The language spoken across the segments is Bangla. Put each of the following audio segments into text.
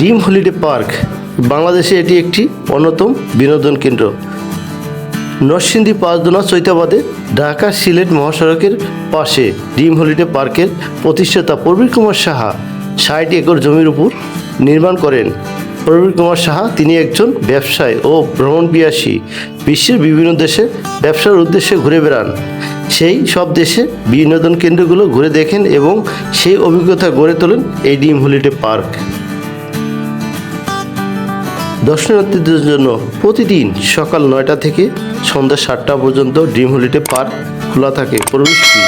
ডিম হলিডে পার্ক, বাংলাদেশে এটি একটি অন্যতম বিনোদন কেন্দ্র। নরসিংদী পাঁচদোনা চৈতাবাদে ঢাকা সিলেট মহাসড়কের পাশে ডিম হলিডে পার্কের প্রতিষ্ঠাতা প্রবীর কুমার সাহা ষাট একর জমির উপর নির্মাণ করেন। প্রবীর কুমার সাহা তিনি একজন ব্যবসায়ী ও ভ্রমণ পিয়াসী বিশ্বের বিভিন্ন দেশে ব্যবসার উদ্দেশ্যে ঘুরে বেড়ান। সেই সব দেশে বিনোদন কেন্দ্রগুলো ঘুরে দেখেন এবং সেই অভিজ্ঞতা গড়ে তোলেন এই ডিম হলিডে পার্ক। দর্শনার্থীদের জন্য প্রতিদিন সকাল নয়টা থেকে সন্ধ্যা সাতটা পর্যন্ত ড্রিম হলিডে পার্ক খোলা থাকে প্রবেশ ফি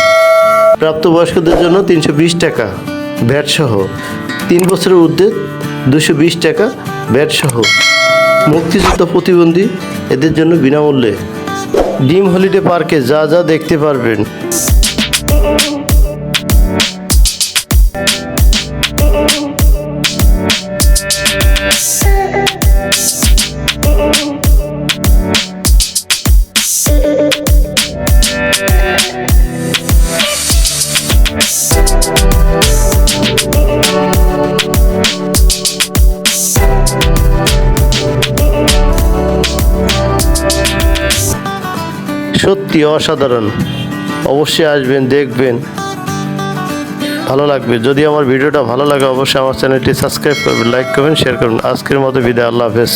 প্রাপ্তবয়স্কদের জন্য তিনশো বিশ টাকা ভ্যাট সহ। তিন বছরের ঊর্ধ্বে দুশো বিশ টাকা ভ্যাট সহ। মুক্তিযুদ্ধ প্রতিবন্ধী এদের জন্য বিনামূল্যে ডিম হলিডে পার্কে যা যা দেখতে পারবেন। সত্যি অসাধারণ। অবশ্যই আসবেন, দেখবেন। ভালো লাগবে। যদি আমার ভিডিওটা ভালো লাগে, অবশ্যই আমার চ্যানেলটি সাবস্ক্রাইব করবেন, লাইক করবেন শেয়ার করবেন। আজকের মতো বিদায়, আল্লাহ হাফেজ।